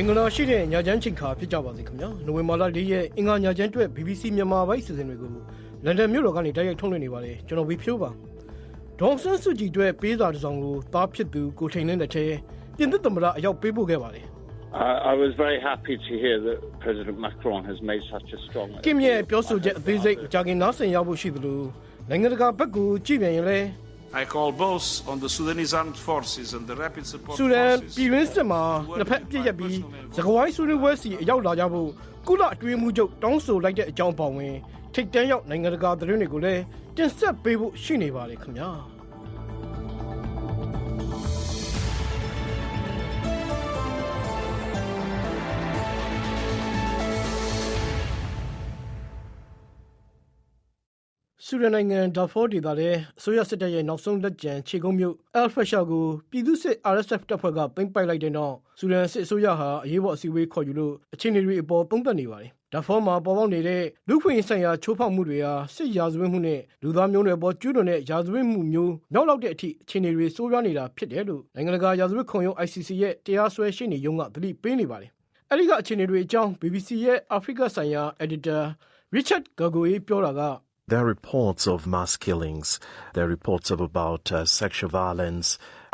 င်္ဂလာရှိတဲ့ညချမ်းချိန်ခါဖြစ်ကြပါစေခင်ဗျာနိုဝင်ဘာလ၄ရက်အင်္ဂါညချမ်းအတွက် BBC မြန်မာပိုင်းစီစဉ်တွေကိုလန်ဒန်မြို့တော်ကနေတိုက်ရိုက်ထုတ်လွှင့်နေပါတယ်ကျွန်တော်ဝီဖြိုးပါဒေါန်ဆန်စုကြည်အတွက်ပေးစာတစ်စောင်ကိုတားဖြစ်သူကိုထိန်တဲ့တစ်ထဲပြင်သစ်သမ္မတအရောက်ပေးပို့ခဲ့ပါတယ် I I was very happy to hear that President Macron has made such a strong ကင်ရဲ့ပြောဆိုချက်အသေးစိတ်ကြာခင်နားဆင်ရဖို့ရှိသလိုနိုင်ငံတကာဘက်ကိုကြည့်ပြန်ရင်လည်း I call both on the Sudanese armed forces and the rapid support ဆူဒန် forces ပြည်ရင်းစစ်မှာနှစ်ဖက်အပြစ်ရက်ပြီးသကဝိုင်းဆွေးနွေးပွဲစီအရောက်လာကြဖို့ကုလအတွင်းမှုချုပ်တောင်းဆိုလိုက်တဲ့အကြောင်းပါဝင်ထိတ်တန်းရောက်နိုင်ငံတကာသတင်းတွေကိုလည်းတင်ဆက်ပေးဖို့ရှိနေပါတယ်ခင်ဗျာ ဆူဒန်နိုင်ငံဒါဖောဒေသထဲအစိုးရစစ်တပ်ရဲ့နောက်ဆုံးလက်ကျန်ခြေကုပ်မြို့အယ်ဖရှာကိုပြည်သူ့စစ် RSF တပ်ဖွဲ့ကသိမ်းပိုက်လိုက်တဲ့နောက်ဆူဒန်စစ်အစိုးရဟာအရေးပေါ်အစည်းအဝေးခေါ်ယူလို့အခြေအနေတွေအပေါ်သုံးသပ်နေပါတယ်။ဒါဖောမှာပေါ်ပေါက်နေတဲ့လူခွင့်ဆိုင်ရာချိုးဖောက်မှုတွေဟာစစ်ရာဇဝတ်မှုနဲ့လူသားမျိုးနွယ်ပေါ်ကျူးလွန်တဲ့ရာဇဝတ်မှုမျိုးမြောက်လောက်တဲ့အထိအခြေအနေတွေဆိုးရွားနေတာဖြစ်တယ်လို့နိုင်ငံတကာရာဇဝတ်ခုံရုံး ICC ရဲ့တရားစွဲရှင်းနေရုံးကသတိပေးနေပါတယ်။အဲဒီကအခြေအနေတွေအကြောင်း BBC ရဲ့ Africa ဆိုင်ရာ Editor Richard Gagoye ပြောတာက There are reports of mass killings. There are reports of about uh, sexual violence,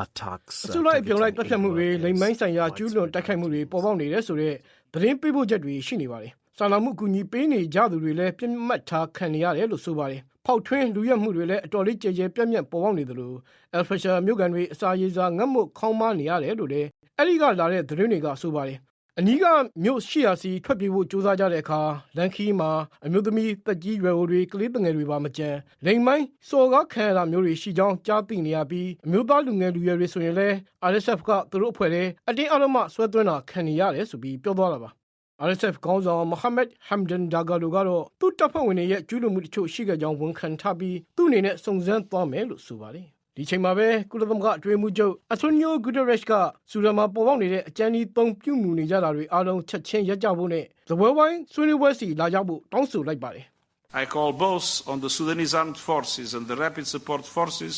attacks. အစုလိုက်အပြုံလိုက်တပ်ဖြတ်မှုတွေလိမ်မိုင်းဆိုင်ရာကျူးလွန်တိုက်ခိုက်မှုတွေပေါ်ပေါက်နေတယ်ဆိုတော့သတင်းပေးပို့ချက်တွေရှိနေပါတယ်။စာနာမှုအကူအညီပေးနေကြသူတွေလည်းပြစ်မှတ်ထားခံနေရတယ်လို့ဆိုပါတယ်။ဖောက်ထွင်းလူရက်မှုတွေလည်းအတော်လေးကြဲကြဲပြန့်ပြန့်ပေါ်ပေါက်နေသလိုအယ်ဖရှာမြို့ကန်တွေအစာရေးစားငတ်မွတ်ခေါင်းမနေရတယ်လို့လည်းအဲ့ဒီကလာတဲ့သတင်းတွေကဆိုပါတယ်။ အနီးကမြို့ရှိရာစီထွက်ပြေးဖို့ကြိုးစားကြတဲ့အခါလန်ခီမှာအမျိုးသမီးတက်ကြီးရွယ်အိုတွေကလေးငယ်တွေပါမကြမ်းလိမ်မိုင်းစော်ကားခံရတာမျိုးတွေရှိကြောင်းကြားသိနေရပြီးအမျိုးသားလူငယ်လူရွယ်တွေဆိုရင်လည်း RSF ကသူတို့အဖွဲ့တဲ့အတင်းအဓမ္မဆွဲသွင်းတာခံနေရတယ်ဆိုပြီးပြောသွားတာပါ RSF ခေါင်းဆောင်မိုဟာမက်ဟမ်ဒန်ဒါဂါလိုကတော့သူ့တပ်ဖွဲ့ဝင်တွေရဲ့ကျူးလွန်မှုတချို့ရှိခဲ့ကြောင်းဝန်ခံထားပြီးသူ့အနေနဲ့စုံစမ်းသွားမယ်လို့ဆိုပါတယ် ဒီချိန်မှာပဲကုလသမဂ္ဂအတွင်းမှုချုပ်အဆွန်ညိုဂူဒရက်ရှ်ကဆူဒန်မှာပေါ်ပေါက်နေတဲ့အကြမ်းကြီးသုံးပြုမှုနေကြတာတွေအားလုံးချက်ချင်းရပ်ကြဖို့နဲ့သပွဲဝိုင်းဆွေးနွေးပွဲစီလာကြဖို့တောင်းဆိုလိုက်ပါတယ် I call both on the Sudanese armed forces and the rapid support forces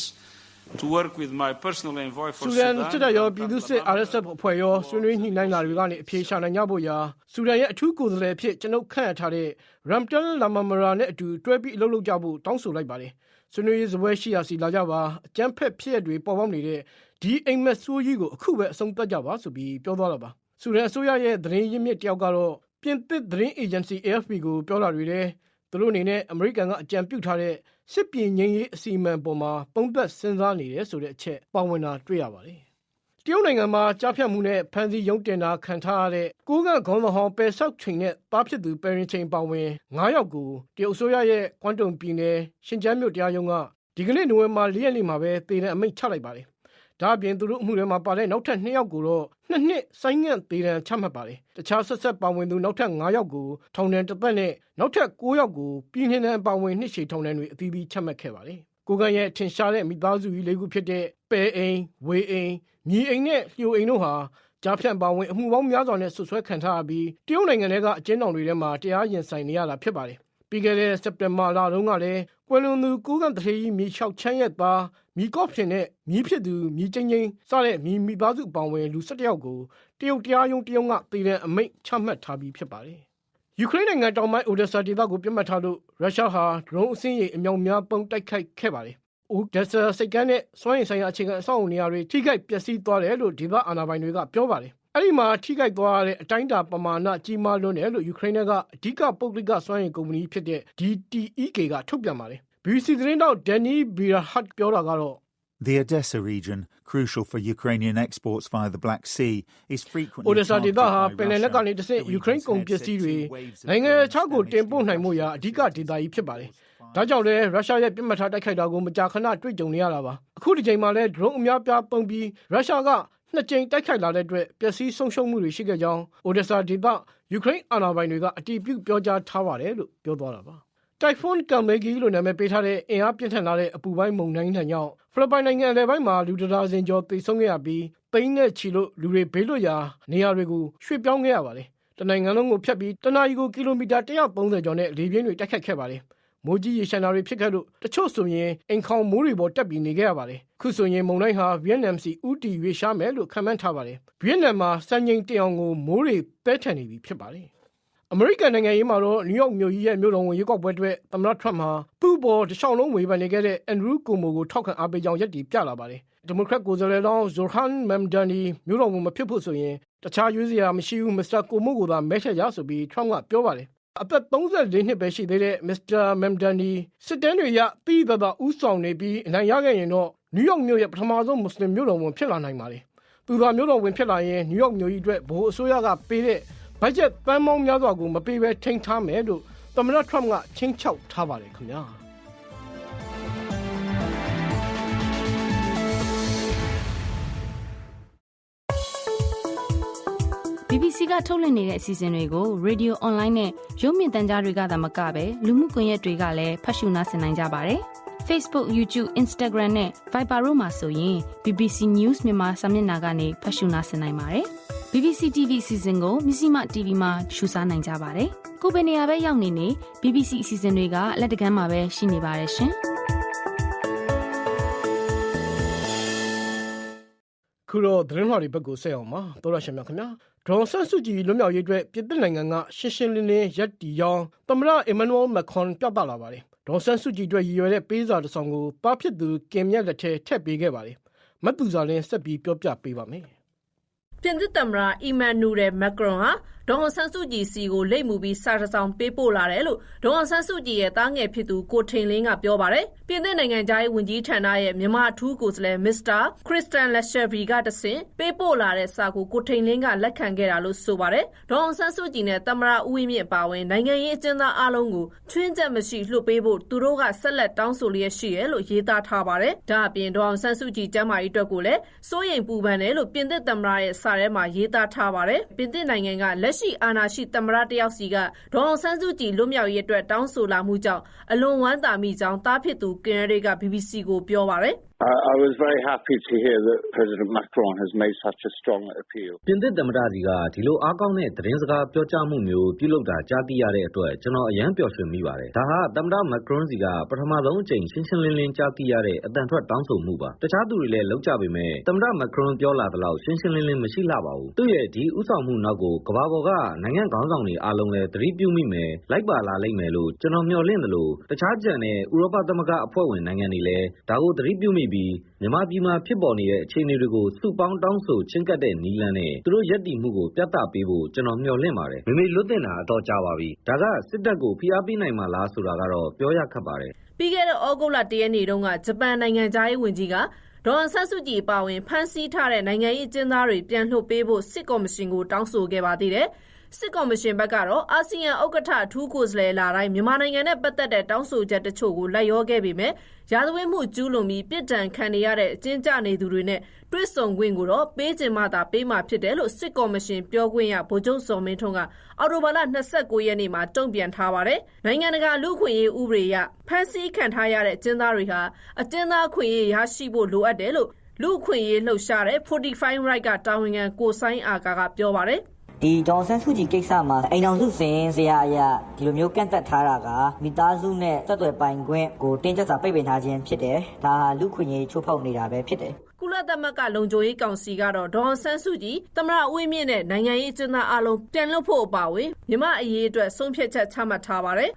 to work with my personal envoy for ဆူဒန် Sudan. စစ်တပ်ရောပြည်သူ့စစ် RSF အဖွဲ့ရောဆွေးနွေးညှိနှိုင်းတာတွေကနေအပြေရှာနိုင်ကြဖို့ရာဆူဒန်ရဲ့အထူးကိုယ်စားလှယ်အဖြစ်ကျွန်ုပ်ခန့်အပ်ထားတဲ့ Ramtan Lamamara နဲ့အတူတွဲပြီးအလုပ်လုပ်ကြဖို့တောင်းဆိုလိုက်ပါတယ်။ ဆွေးနွေးရေးစပွဲရှိရာစီလာကြပါအကြမ်းဖက်ဖြစ်ရပ်တွေပေါ်ပေါက်နေတဲ့ဒီအိမ်မက်ဆိုးကြီးကိုအခုပဲအဆုံးသတ်ကြပါဆိုပြီးပြောသွားတာပါ။ဆူဒန်အစိုးရရဲ့သတင်းရင်းမြစ်တယောက်ကတော့ပြင်သစ်သတင်းအေဂျင်စီ AFP ကိုပြောတာတွေတဲ့သူတို့အနေနဲ့အမေရိကန်ကအကြံပြုထားတဲ့စစ်ပြေငြိမ်းရေးအစီအမံပေါ်မှာပုံသက်စဉ်းစားနေတယ်ဆိုတဲ့အချက်ပါဝင်တာတွေ့ရပါတယ်။တ ရုတ်နိုင်ငံမှာကြားဖြတ်မှုနဲ့ဖမ်းဆီးရုံးတင်တာခံထားရတဲ့ကိုးကန့်ခေါင်းဆောင်ဟောင်းပယ်ဆောက်ချိန်နဲ့တားဖြစ်သူပယ်ရင်ချိန်ပါဝင်9ယောက်ကိုတရုတ်အစိုးရရဲ့ကွမ်တုံပြည်နယ်ရှင်ကျန်းမြို့တရားရုံးကဒီကနေ့နိုဝင်ဘာ4ရက်နေ့မှာပဲတည်တဲ့အမိန့်ချလိုက်ပါတယ်။ဒါအပြင်သူတို့အမှုတွေမှာပါတဲ့နောက်ထပ်2ယောက်ကိုတော့နှစ်နှစ်ဆိုင်းငံ့သေးတယ်ချမှတ်ပါတယ်။တခြားဆက်ဆက်ပါဝင်သူနောက်ထပ်9ယောက်ကိုထောင်ဒဏ်တစ်သက်နဲ့နောက်ထပ်9ယောက်ကိုပြည်နှင်ဒဏ်ပါဝင်နှစ်ရှည်ထောင်ဒဏ်တွေအသီးသီးချမှတ်ခဲ့ပါတယ်။ ကိုကန်ရဲ့ထင်ရှားတဲ့မိသားစုကြီးလေးခုဖြစ်တဲ့ပဲအိမ်၊ဝေအိမ်၊မြေအိမ်နဲ့လျှိုအိမ်တို့ဟာကြားဖြတ်ပါဝင်အမှုပေါင်းများစွာနဲ့ဆွဆွဲခံထားရပြီးတရုတ်နိုင်ငံထဲကအကျဉ်းထောင်တွေထဲမှာတရားရင်ဆိုင်နေရတာဖြစ်ပါတယ်။ပြီးခဲ့တဲ့စက်တင်ဘာလတုန်းကလည်းကွယ်လွန်သူကိုကန်တထေကြီးမြေလျှောက်ချမ်းရဲ့သားမိကော့ဖင်နဲ့မြီးဖြစ်သူမြီးချင်းချင်းစတဲ့မြီးမိသားစုပောင်ဝင်လူ၁၁ယောက်ကိုတရုတ်တရားရုံးတရုတ်ကတည်တဲ့အမိန့်ချမှတ်ထားပြီးဖြစ်ပါတယ်။ ယူကရိန်းနိုင်ငံတောင်ပိုင်းအိုဒက်ဆာဒေသကိုပြစ်မှတ်ထားလို့ရုရှားဟာဒရုန်းအစင်းရိမ်အမြောက်များပုံတိုက်ခိုက်ခဲ့ပါတယ်။အိုဒက်ဆာစိတ်ကမ်းနဲ့စွမ်းရည်ဆိုင်ရာအခြေခံအဆောက်အအုံနေရာတွေထိခိုက်ပျက်စီးသွားတယ်လို့ဒေသအာဏာပိုင်တွေကပြောပါတယ်။အဲ့ဒီမှာထိခိုက်သွားတဲ့အတိုင်းအတာပမာဏကြီးမားလွန်းတယ်လို့ယူကရိန်းကအဓိကပုဂ္ဂလိကစွမ်းရည်ကုမ္ပဏီဖြစ်တဲ့ DTEK ကထုတ်ပြန်ပါတယ်။ BBC သတင်းတောက်ဒန်နီဘီရာဟတ်ပြောတာကတော့ The Odessa region, crucial for Ukrainian exports via the Black Sea, is frequently အိုဒက်ဆာဒေသဟာ targeted ပင်လယ်နက်ကနေတစ်ဆင့်ယူကရိန်းကုန်ပစ္စည်းတွေနိုင်ငံခြားကိုတင်ပို့နိုင်မှုရာအဓိကဒေသကြီးဖြစ်ပါတယ်။ဒါကြောင့်လည်းရုရှားရဲ့ပြစ်မှတ်ထားတိုက်ခိုက်တာကိုမကြာခဏတွေ့ကြုံနေရတာပါ။အခုဒီချိန်မှာလည်းဒရုန်းအများပြားပုံပြီးရုရှားကနှစ်ကြိမ်တိုက်ခိုက်လာတဲ့အတွက်ပျက်စီးဆုံးရှုံးမှုတွေရှိခဲ့ကြောင်းအိုဒက်ဆာဒေသယူကရိန်းအာဏာပိုင်တွေကအတည်ပြုပြောကြားထားပါတယ်လို့ပြောသွားတာပါ။ Typhoon Kamegi လို့နာမည်ပေးထားတဲ့အင်အားပြင်းထန်လာတဲ့အပူပိုင်းမုန်တိုင်းထံကြောင့် ဖိလစ်ပိုင်နိုင်ငံအလယ်ပိုင်းမှာလူတစ်ဒါဇင်ကျော်သေဆုံးခဲ့ရပြီးပိန်းနဲ့ချီလို့လူတွေဘေးလွတ်ရာနေရာတွေကိုရွှေ့ပြောင်းခဲ့ရပါတယ်။တနိုင်ငံလုံးကိုဖြတ်ပြီးတနအီကိုကီလိုမီတာ130ကျော်နဲ့လေပြင်းတွေတိုက်ခတ်ခဲ့ပါတယ်။မိုးကြီးရေရှမ်းတာတွေဖြစ်ခဲ့လို့တချို့ဆိုရင်အိမ်ခေါင်မိုးတွေပေါ်တက်ပြီးနေခဲ့ရပါတယ်။ခုဆိုရင်မုန်တိုင်းဟာဗီယက်နမ်စီဥတီရွေးရှားမယ်လို့ခန့်မှန်းထားပါတယ်။ဗီယက်နမ်မှာစံချိန်တင်အောင်ကိုမိုးတွေတဲထန်နေပြီဖြစ်ပါတယ်။ အမေရိကန်နိုင်ငံရေးမှာတော့နယူးယောက်မြို့ကြီးရဲ့မြို့တော်ဝန်ရွေးကောက်ပွဲအတွက်သမ္မတထရမ့်ဟာသူ့ဘော်တခြားလုံးဝေဖန်နေခဲ့တဲ့အန်ဒရူးကိုမိုကိုထောက်ခံအားပေးကြောင်းယက်တီပြလာပါတယ်။ဒီမိုကရက်ကိုယ်စားလှယ်လောင်းဇိုဟန်မမ်ဒန်နီမြို့တော်ဝန်မဖြစ်ဖို့ဆိုရင်တခြားရွေးစရာမရှိဘူးမစ္စတာကိုမိုကိုသာမဲချက်ရဆိုပြီးထရမ့်ကပြောပါတယ်။အသက်34နှစ်ပဲရှိသေးတဲ့မစ္စတာမမ်ဒန်နီစစ်တမ်းတွေရတီးသက်သာဥဆောင်နေပြီးအနိုင်ရခဲ့ရင်တော့နယူးယောက်မြို့ရဲ့ပထမဆုံးမွတ်စလင်မြို့တော်ဝန်ဖြစ်လာနိုင်ပါတယ်။သူသာမြို့တော်ဝင်ဖြစ်လာရင်နယူးယောက်မြို့ကြီးအတွက်ဘိုးအစိုးရကပေးတဲ့ ဘတ်ဂျက်ပန်းမောင်းများစွာကိုမပေးဘဲထိန်းထားမယ်လို့သမ္မတထရမ့်ကချင်းချောက်ထားပါတယ်ခင်ဗျာ BBC ကထုတ်လွှင့်နေတဲ့အစီအစဉ်တွေကို Radio Online နဲ့ရုပ်မြင်သံကြားတွေကသာမကပဲလူမှုကွန်ရက်တွေကလည်းဖတ်ရှုနားဆင်နိုင်ကြပါတယ်။ Facebook, YouTube, Instagram နဲ့ Viber တို့မှာဆိုရင် BBC News မြန်မာစာမျက်နှာကနေဖတ်ရှုနားဆင်နိုင်ပါတယ်။ BBC TV အစီအစဉ်ကိုမြစည်းမ TV မှာရှုစားနိုင်ကြပါတယ်။ကိုယ်ပဲနေရာပဲရောက်နေနေ BBC အစီအစဉ်တွေကလက်တကမ်းမှာပဲရှိနေပါတယ်ရှင်။ခုတော့သတင်းလွှာတွေဘက်ကိုဆက်အောင်ပါသောရရှင်များခင်ဗျာဒေါ်ဆန်စုကြည်လွတ်မြောက်ရေးအတွက်ပြည်သစ်နိုင်ငံကရှင်းရှင်းလင်းလင်းရက်တီကြောင်းသမ္မတအီမန်နျူယ်မက်ခရွန်ပြသလာပါတယ်ဒေါ်ဆန်စုကြည်အတွက်ရည်ရွယ်တဲ့ပေးစာတစ်စောင်ကိုပါဖြစ်သူကင်မြက်လက်ထဲထည့်ပေးခဲ့ပါတယ်မတ်သူစာလင်းဆက်ပြီးပြောပြပေးပါမယ် ပြင်သစ်သမ္မတ အီမန်နူရယ် မက်ခရွန်ဟာ ဒေါ်အောင်ဆန်းစုကြည်စီကိုလိပ်မူပြီးစာတစ်စောင်ပေးပို့လာတယ်လို့ဒေါ်အောင်ဆန်းစုကြည်ရဲ့တားငယ်ဖြစ်သူကိုထိန်လင်းကပြောပါတယ်။ပြင်သစ်နိုင်ငံသားရေးဝန်ကြီးဌာနရဲ့မြန်မာအထူးကိုယ်စားလှယ်မစ္စတာခရစ်စတန်လက်ရှယ်ဗီကတဆင့်ပေးပို့လာတဲ့စာကိုကိုထိန်လင်းကလက်ခံခဲ့တာလို့ဆိုပါတယ်။ဒေါ်အောင်ဆန်းစုကြည်နဲ့သမ္မတဦးဝင်းမြင့်အပါအဝင်နိုင်ငံရေးအကျဉ်းသားအလုံးကိုချွင်းချက်မရှိလွှတ်ပေးဖို့သူတို့ကဆက်လက်တောင်းဆိုလျက်ရှိတယ်လို့ရေးသားထားပါတယ်။ဒါအပြင်ဒေါ်အောင်ဆန်းစုကြည်ကျမ်းမာရေးအတွက်ကိုလည်းစိုးရိမ်ပူပန်တယ်လို့ပြင်သစ်သမ္မတရဲ့စာထဲမှာရေးသားထားပါတယ်။ပြင်သစ်နိုင်ငံကလက်ရှိအာဏာရှိသမ္မတတယောက်စီကဒေါ်အောင်ဆန်းစုကြည်လွတ်မြောက်ရေးအတွက်တောင်းဆိုလာမှုကြောင့်အလွန်ဝမ်းသာမိကြောင်းတားဖြစ်သူကင်ရတွေက BBC ကိုပြောပါတယ် I, I was very happy to hear that President Macron has made such a strong appeal. ပြင်သစ်သမ္မတကြီးက ဒီလိုအားကောင်းတဲ့ သတင်းစကားပြောကြားမှုမျိုး ပြုလုပ်တာ ကြားသိရတဲ့အတွက် ကျွန်တော်အယမ်းပျော်ရွှင်မိပါတယ်။ဒါဟာ သမ္မတမက်ခရွန်စီက ပထမဆုံးအကြိမ် ရှင်းရှင်းလင်းလင်း ကြားသိရတဲ့အတန်ထွက် တောင်းဆိုမှုပါ။တခြားသူတွေလည်းလောက်ကြပေမဲ့သမ္မတမက်ခရွန်ပြောလာတဲ့လောက် ရှင်းရှင်းလင်းလင်း မရှိလှပါဘူး။သူ့ရဲ့ ဒီဥဆောင်မှုနောက်ကို ကမ္ဘာပေါ်က နိုင်ငံခေါင်းဆောင်တွေ အားလုံးလည်း သတိပြုမိမယ် လိုက်ပါလာလိမ့်မယ်လို့ ကျွန်တော် မျှော်လင့်တယ်လို့တခြားကြံတဲ့ ဥရောပသမဂ္ဂအဖွဲ့ဝင် နိုင်ငံတွေလည်း ဒါကို သတိပြုမိပြီး မြန်မာပြည်မှာ ဖြစ်ပေါ်နေတဲ့ အခြေအနေတွေကို စုပေါင်း တောင်းဆို ချင်းကပ်တဲ့နီလန်နဲ့ သူတို့ယက်တီမှုကို ပြသပေးဖို့ ကျွန်တော် မျှော်လင့်ပါတယ်မိမိလွတ်တင်တာ အတော့ကြပါပြီ ဒါက စစ်တပ်ကို ဖိအားပေးနိုင်မှာလား ဆိုတာကတော့ ပြောရခက်ပါတယ်။ပြီးခဲ့တဲ့ဩဂုတ်လ ၁ ရက်နေ့တုန်းက ဂျပန်နိုင်ငံသားရေးဝန်ကြီးက ဒေါ်အောင်ဆန်းစုကြည်ပါဝင် ဖမ်းဆီးထားတဲ့ နိုင်ငံရေးအကျဉ်းသားတွေ ပြန်လွှတ်ပေးဖို့ စစ်ကော်မရှင်ကို တောင်းဆိုခဲ့ပါသေးတယ်။ စစ်ကော်မရှင်ဘက်ကတော့အာဆီယံဥက္ကဋ္ဌအထူးကိုယ်စားလှယ်လာတိုင်းမြန်မာနိုင်ငံနဲ့ပတ်သက်တဲ့တောင်းဆိုချက်တချို့ကိုလိုက်ရောခဲ့ပေမဲ့ရာဇဝတ်မှုကျူးလွန်ပြီးပြစ်ဒဏ်ခံနေရတဲ့အကျဉ်းကျနေသူတွေနဲ့တွစ်ဆုံခွင့်ကိုတော့ပေးချင်မှသာပေးမှဖြစ်တယ်လို့စစ်ကော်မရှင်ပြောခွင့်ရဗိုလ်ချုပ်စော်မင်းထွန်းကအော်တိုဘာလ29ရက်နေ့မှာတုံ့ပြန်ထားပါတယ်။နိုင်ငံတကာလူ့ခွင့်ရေးဥပဒေအရဖမ်းဆီးခံထားရတဲ့အကျဉ်းသားတွေဟာအကျဉ်းသားခွင့်ရေးရရှိဖို့လိုအပ်တယ်လို့လူ့ခွင့်ရေးလှုပ်ရှားတဲ့ Fortify Right ကတာဝန်ခံကိုဆိုင်အာကာကပြောပါတယ်။ ဒီဒေါန်ဆန်းစုကြည်ကိစ္စမှာအိမ်တော်စုစင်စရာအရာဒီလိုမျိုးကန့်သက်ထားတာကမိသားစုနဲ့တက်သွယ်ပိုင်ခွင့်ကိုတင်းကျပ်စွာပိတ်ပင်ထားခြင်းဖြစ်တယ်။ဒါဟာလူခွင့်ရေးချိုးဖောက်နေတာပဲဖြစ်တယ်ကုလသမဂ္ဂလုံခြုံရေးကောင်စီကတော့ဒေါ်အောင်ဆန်းစုကြည်သမ္မတဦးဝင်းမြင့်နဲ့နိုင်ငံရေးကျင်းသားအလုံးပြန်လွတ်ဖို့အပါအဝင်မြမအရေးအတွက်ဆုံးဖြတ်ချက်ချမှတ်ထားပါတယ်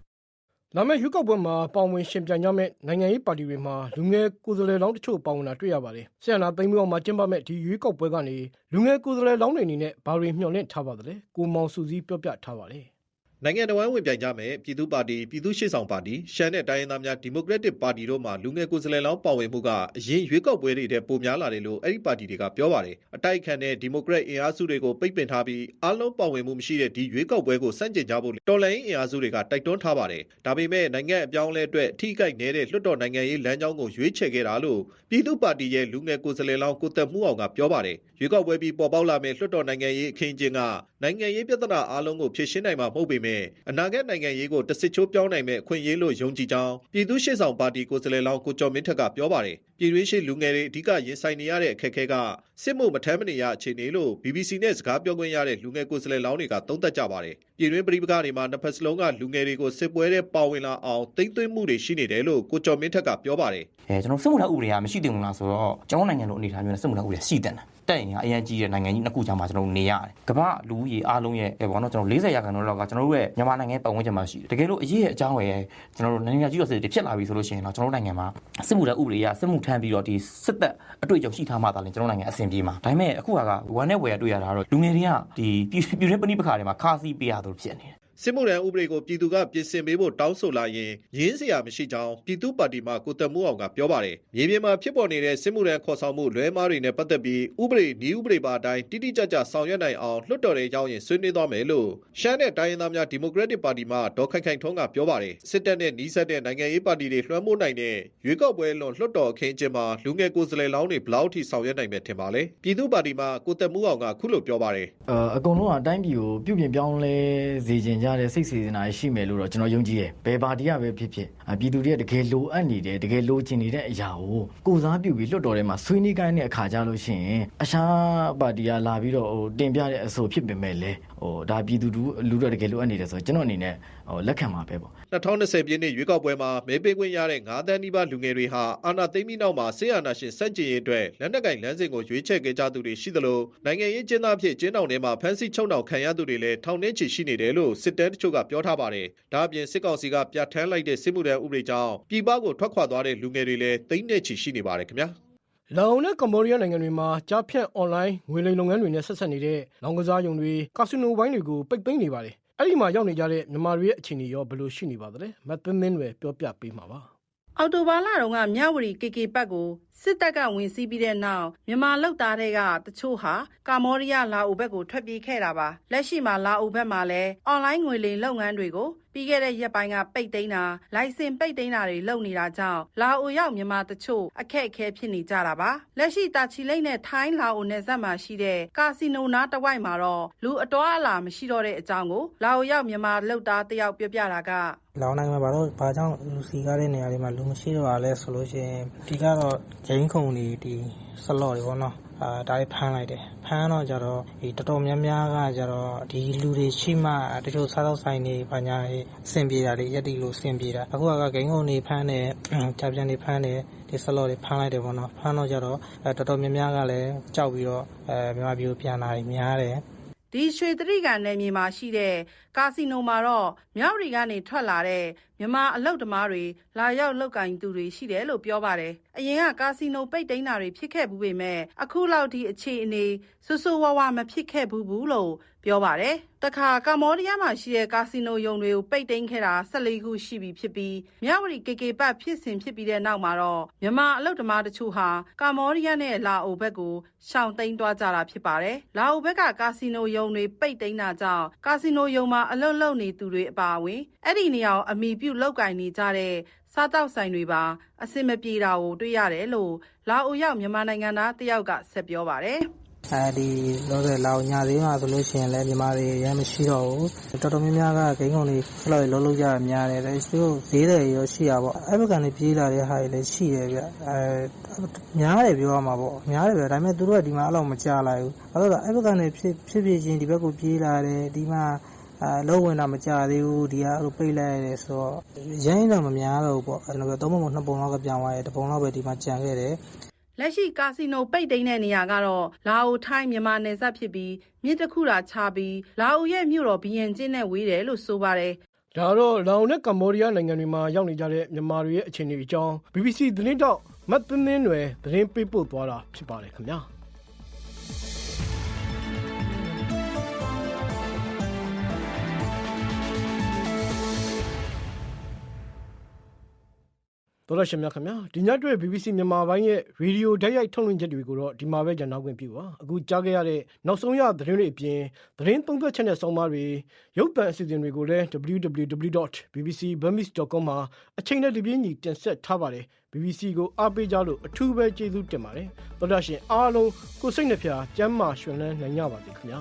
လာမယ့်ရွေးကောက်ပွဲမှာပါဝင်ရှင်ပြိုင်ကြမဲ့နိုင်ငံရေးပါတီတွေမှာလူငယ်ကိုယ်စားလှယ်လောင်းတချို့ပါဝင်တာတွေ့ရပါတယ်။ဆီယနာသိမ်းမှုအောင်မှာကျင်းပမဲ့ဒီရွေးကောက်ပွဲကနေလူငယ်ကိုယ်စားလှယ်လောင်းတွေအနေနဲ့ဘာတွေမျှော်လင့်ထားပါသလဲ။ကိုမောင်စုစည်းပြောပြထားပါတယ်။ နိုင်ငံတော်ဝန်ဝင်ပြိုင်ကြမယ်ပြည်သူ့ပါတီပြည်သူ့ရှေ့ဆောင်ပါတီရှမ်းနဲ့တိုင်းရင်းသားများဒီမိုကရက်တစ်ပါတီတို့မှလူငယ်ကိုယ်စားလှယ်လောင်းပါဝင်မှုကအရင်ရွေးကောက်ပွဲတွေထဲပိုများလာတယ်လို့အဲ့ဒီပါတီတွေကပြောပါတယ်အတိုက်အခံတဲ့ဒီမိုကရက်အင်အားစုတွေကိုပိတ်ပင်ထားပြီးအားလုံးပါဝင်မှုမရှိတဲ့ဒီရွေးကောက်ပွဲကိုစန့်ကျင်ကြဖို့တော်လှန်ရေးအင်အားစုတွေကတိုက်တွန်းထားပါတယ်ဒါပေမဲ့နိုင်ငံအပြောင်းအလဲအတွက်အထိကိနေတဲ့လွှတ်တော်နိုင်ငံရေးလမ်းကြောင်းကိုရွေးချယ်ခဲ့တာလို့ပြည်သူ့ပါတီရဲ့လူငယ်ကိုယ်စားလှယ်လောင်းကိုသက်မှုအောင်ကပြောပါတယ်ရွေးကောက်ပွဲပြီးပေါ်ပေါက်လာမဲ့လွှတ်တော်နိုင်ငံရေးအခင်းကျင်းက နိုင်ငံရေးပြဿနာအားလုံးကိုဖြေရှင်းနိုင်မှာမဟုတ်ပေမဲ့အနာဂတ်နိုင်ငံရေးကိုတစ်စစ်ချိုးပြောင်းနိုင်မဲ့အခွင့်အရေးလို့ယုံကြည်ကြောင်းပြည်သူ့ရှေ့ဆောင်ပါတီကိုယ်စားလှယ်လောင်းကိုကျော်မင်းထက်ကပြောပါတယ်ပြည်တွင်းရှိလူငယ်တွေအဓိကရင်ဆိုင်နေရတဲ့အခက်အခဲကစစ်မှုမထမ်းမနေရအခြေအနေလို့ BBC နဲ့စကားပြောခွင့်ရတဲ့လူငယ်ကိုယ်စားလှယ်လောင်းတွေကသုံးသပ်ကြပါတယ်ပြည်တွင်းပြည်ပကတွေမှာနှစ်ဖက်စလုံးကလူငယ်တွေကိုစစ်ပွဲထဲပါဝင်လာအောင်တိမ့်သွင်းမှုတွေရှိနေတယ်လို့ကိုကျော်မင်းထက်ကပြောပါတယ်အဲကျွန်တော်စစ်မှုထမ်းဥပဒေကမရှိသင့်ဘူးလားဆိုတော့ကျွန်တော်နိုင်ငံလိုအနေအထားမျိုးနဲ့စစ်မှုထမ်းဥပဒေရှိတဲ့ တက်ရင်ကအရင်ကြီးတဲ့နိုင်ငံကြီးနှစ်ခုကြားမှာကျွန်တော်တို့နေရတယ်။ကမ္ဘာလူဦးရေအားလုံးရဲ့အဲဘောနော်ကျွန်တော်40ရာခိုင်နှုန်းလောက်ကကျွန်တော်တို့ရဲ့မြန်မာနိုင်ငံပတ်ဝန်းကျင်မှာရှိတယ်။တကယ်လို့အရေးရဲ့အကြောင်းရဲ့ကျွန်တော်တို့နိုင်ငံကြီးတော်စစ်တွေဖြစ်လာပြီဆိုလို့ရှိရင်တော့ကျွန်တော်တို့နိုင်ငံမှာစစ်မှုထမ်းဥပဒေရစစ်မှုထမ်းပြီးတော့ဒီစစ်တပ်အတွေ့အကြုံရှိထားမှသာလျှင်ကျွန်တော်နိုင်ငံအဆင်ပြေမှာ။ဒါပေမဲ့အခုကဝမ်းနဲ့ဝယ်ရတွေ့ရတာတော့လူငယ်တွေကဒီပြည်တွင်းပဏိပခါတွေမှာခါစီးပေးရသလိုဖြစ်နေတယ် စစ်မှုထမ်းဥပဒေကိုပြည်သူကပြင်ဆင်ပေးဖို့တောင်းဆိုလာရင်ရင်းစရာမရှိကြောင်းပြည်သူ့ပါတီမှကိုတမှုအောင်ကပြောပါတယ်။မြေပြင်မှာဖြစ်ပေါ်နေတဲ့စစ်မှုထမ်းခေါ်ဆောင်မှုလွဲမားတွေနဲ့ပတ်သက်ပြီးဥပဒေနည်းဥပဒေပါအတိုင်းတိတိကျကျဆောင်ရွက်နိုင်အောင်လွှတ်တော်ရဲ့အကြောင်းရင်ဆွေးနွေးသွားမယ်လို့ရှမ်းတဲ့တိုင်းရင်းသားများဒီမိုကရက်တစ်ပါတီမှဒေါ်ခိုင်ခိုင်ထွန်းကပြောပါတယ်။စစ်တပ်နဲ့နှီးစပ်တဲ့နိုင်ငံရေးပါတီတွေလွှမ်းမိုးနိုင်တဲ့ရွေးကောက်ပွဲလွန်လွှတ်တော်အခင်းအကျင်းမှာလူငယ်ကိုယ်စားလှယ်လောင်းတွေဘလောက်ထိဆောင်ရွက်နိုင်မယ်ထင်ပါလဲ။ပြည်သူ့ပါတီမှကိုတမှုအောင်ကခုလိုပြောပါတယ်။အအကုန်လုံးကအတိုင်းပြည်ကိုပြုပြင်ပြောင်းလဲစေခြင်းကြတဲ့စိတ်စေတနာရှိမယ်လို့တော့ကျွန်တော်ယုံကြည်တယ်။ဘယ်ပါတီကပဲဖြစ်ဖြစ်အပြည်သူတွေကတကယ်လိုအပ်နေတယ်တကယ်လိုချင်နေတဲ့အရာကိုကိုစားပြုပြီးလွတ်တော်ထဲမှာဆွေးနွေးကိုင်းတဲ့အခါကြလို့ရှိရင်အရှားပါတီကလာပြီးတော့ဟိုတင်ပြတဲ့အဆိုဖြစ်ပေမဲ့လည်းဟိုဒါပြည်သူလူလူတော့တကယ်လိုအပ်နေတယ်ဆိုတော့ကျွန်တော်အနေနဲ့ဟိုလက်ခံပါပဲပေါ့2020ပြည့်နှစ်ရွေးကောက်ပွဲမှာမဲပေးခွင့်ရတဲ့9တန်းနီးပါးလူငယ်တွေဟာအာဏာသိမ်းပြီးနောက်မှာဆေးအာဏာရှင်စန့်ကျင်ရေးအတွက်လက်နက်ကင်လမ်းစဉ်ကိုရွေးချယ်ခဲ့ကြသူတွေရှိသလိုနိုင်ငံရေးကျင်းသားဖြစ်ကျင်းတောင်ထဲမှာဖမ်းဆီးချုပ်နှောင်ခံရသူတွေလည်းထောင်ထဲချီရှိနေတယ်လို့စစ်တမ်းတချို့ကပြောထားပါတယ်။ဒါအပြင်စစ်ကောင်စီကပြဋ္ဌာန်းလိုက်တဲ့စစ်မှုထမ်းဥပဒေကြောင့်ပြည်ပကိုထွက်ခွာသွားတဲ့လူငယ်တွေလည်းတိမ့်နဲ့ချီရှိနေပါတယ်ခင်ဗျာ။လောင်နဲ့ကမ္ဘောဒီးယားနိုင်ငံတွေမှာကြားဖြတ်အွန်လိုင်းငွေလိမ်လုပ်ငန်းတွေနဲ့ဆက်ဆက်နေတဲ့လောင်ကစားရုံတွေကာစီနိုဘိုင်းတွေကိုပိတ်သိမ်းနေပါတယ်။ အဲ့ဒီမှာရောက်နေကြတဲ့မြန်မာတွေရဲ့အခြေအနေရောဘယ်လိုရှိနေပါသလဲ။မတ်သင်းသင်းတွေပြောပြပေးမှာပါ။အော်တိုဘာလတုန်းကမြဝတီ KK ပတ်ကိုစစ်တပ်ကဝင်စီးပြီးတဲ့နောက်မြန်မာလောက်သားတွေကတချို့ဟာကာမောဒီးယားလာအိုဘက်ကိုထွက်ပြေးခဲ့တာပါလက်ရှိမှာလာအိုဘက်မှာလည်းအွန်လိုင်းငွေလိမ်လုပ်ငန်းတွေကို ပြီးခဲ့တဲ့ရက်ပိုင်းကပိတ်သိမ်းတာလိုင်စင်ပိတ်သိမ်းတာတွေလုပ်နေတာကြောင့်လာအိုရောက်မြန်မာတချို့အခက်အခဲဖြစ်နေကြတာပါလက်ရှိတာချီလိတ်နဲ့ထိုင်းလာအိုနယ်စပ်မှာရှိတဲ့ကာစီနိုနားတစ်ဝိုက်မှာတော့လူအတော်အလာမရှိတော့တဲ့အကြောင်းကိုလာအိုရောက်မြန်မာလောက်သားတယောက်ပြောပြတာက လောင်နိုင်ငံမှာဘာလို့ဘာကြောင့်လူစီကားတဲ့နေရာတွေမှာလူမရှိတော့တာလဲဆိုလို့ရှိရင်ဒီကတော့ဂျိန်းခုံတွေဒီဆလော့တွေပေါ့နော်အာဒါတွေဖမ်းလိုက်တယ်ဖမ်းတော့ကြတော့ဒီတော်တော်များများကကြတော့ဒီလူတွေရှိမှတချို့စားတော့ဆိုင်တွေဘာညာတွေအဆင်ပြေတာတွေရက်တီလို့အဆင်ပြေတာအခုကဂိမ်းခုံတွေဖမ်းတယ်ဂျာပြန်တွေဖမ်းတယ်ဒီဆလော့တွေဖမ်းလိုက်တယ်ပေါ့နော်ဖမ်းတော့ကြတော့အဲတော်တော်များများကလည်းကြောက်ပြီးတော့အဲမြန်မာပြည်ကိုပြန်လာတွေများတယ် ဒီရွှေတရိကန်နယ်မြေမှာရှိတဲ့ကာစီနိုမှာတော့မြောက်ရီကနေထွက်လာတဲ့ မြန်မာအလုတ်သမားတွေလာရောက်လောက်ကင်သူတွေရှိတယ်လို့ပြောပါတယ်။အရင်ကကာစီနိုပိတ်သိမ်းတာတွေဖြစ်ခဲ့ဘူးပေမဲ့အခုလောက်ဒီအခြေအနေဆူဆူဝါဝါမဖြစ်ခဲ့ဘူးဘူးလို့ပြောပါတယ်။တခါကမ္ဘောဒီးယားမှာရှိတဲ့ကာစီနိုယုံတွေကိုပိတ်သိမ်းခဲ့တာ14ခုရှိပြီဖြစ်ပြီးမြောက်ရီကေကေပတ်ဖြစ်စဉ်ဖြစ်ပြီးတဲ့နောက်မှာတော့မြန်မာအလုတ်သမားတချို့ဟာကမ္ဘောဒီးယားနဲ့လာအိုဘက်ကိုရှောင်သိမ်းသွားကြတာဖြစ်ပါတယ်။လာအိုဘက်ကကာစီနိုယုံတွေပိတ်သိမ်းတာကြောင့်ကာစီနိုယုံမှာအလုတ်လုတ်နေသူတွေအပါအဝင်အဲ့ဒီနေရာကိုအမိပြုတ်လောက်ကင်နေကြတဲ့စားတောက်ဆိုင်တွေပါအစင်မပြေတာကိုတွေ့ရတယ်လို့လာအိုရောက်မြန်မာနိုင်ငံသားတယောက်ကဆက်ပြောပါတယ်။အဲဒီလောဆယ်လာအောင်ညာသေးမှာဆိုလို့ရှိရင်လည်းမြန်မာတွေရမ်းမရှိတော့ဘူးတော်တော်များများကဂိမ်းကုန်တွေခလောက်လုံးလုံးကြရများတယ်ဒါသူတို့ဈေးတယ်ရောရှိရပေါ့အဲ့ဘက်ကနေပြေးလာတဲ့ဟာတွေလည်းရှိတယ်ဗျအဲများတယ်ပြောရမှာပေါ့များတယ်ဗျဒါပေမဲ့သူတို့ကဒီမှာအဲ့လောက်မကြလိုက်ဘူးအဲ့တော့အဲ့ဘက်ကနေဖြစ်ဖြစ်ဖြစ်ချင်းဒီဘက်ကိုပြေးလာတယ်ဒီမှာ အဲလုံးဝင်တာမကြသေးဘူးဒီကအဲ့လိုပိတ်လိုက်ရတယ်ဆိုတော့ရင်းတော့မများတော့ဘူးပေါ့အဲ့လိုပဲသုံးပုံနှစ်ပုံလောက်ကပြန်သွားတယ်တစ်ပုံလောက်ပဲဒီမှာကြံခဲ့တယ်လက်ရှိကာစီနိုပိတ်သိမ်းတဲ့နေရာကတော့လာအိုထိုင်းမြန်မာနယ်စပ်ဖြစ်ပြီးမြစ်တစ်ခုသာခြားပြီးလာအိုရဲ့မြို့တော်ဘီယန်ကျင်းနဲ့ဝေးတယ်လို့ဆိုပါတယ်ဒါတော့လောင်နဲ့ကမ္ဘောဒီးယားနိုင်ငံတွေမှာရောက်နေကြတဲ့မြန်မာတွေရဲ့အခြေအနေအကြောင်း BBC သတင်းတောက်မတ်သင်းသင်းတွေသတင်းပေးပို့သွားတာဖြစ်ပါတယ်ခင်ဗျာ တော်ရရှင်များခင်ဗျာဒီညအတွက် BBC မြန်မာပိုင်းရဲ့ရေဒီယိုဓာတ်ရိုက်ထုတ်လွှင့်ချက်တွေကိုတော့ဒီမှာပဲကျွန်တော်ခွင့်ပြုပါအခုကြားခဲ့ရတဲ့နောက်ဆုံးရသတင်းတွေအပြင်သတင်းသုံးသပ်ချက်နဲ့ဆောင်းပါးတွေရုပ်သံအစီအစဉ်တွေကိုလည်း www.bbcburmese.com မှာအချိန်နဲ့တပြေးညီတင်ဆက်ထားပါတယ် BBC ကိုအားပေးကြလို့အထူးပဲကျေးဇူးတင်ပါတယ်တော်ရရှင်အားလုံးကိုစိတ်နှဖျားကျမ်းမာရွှင်လန်းနိုင်ကြပါစေခင်ဗျာ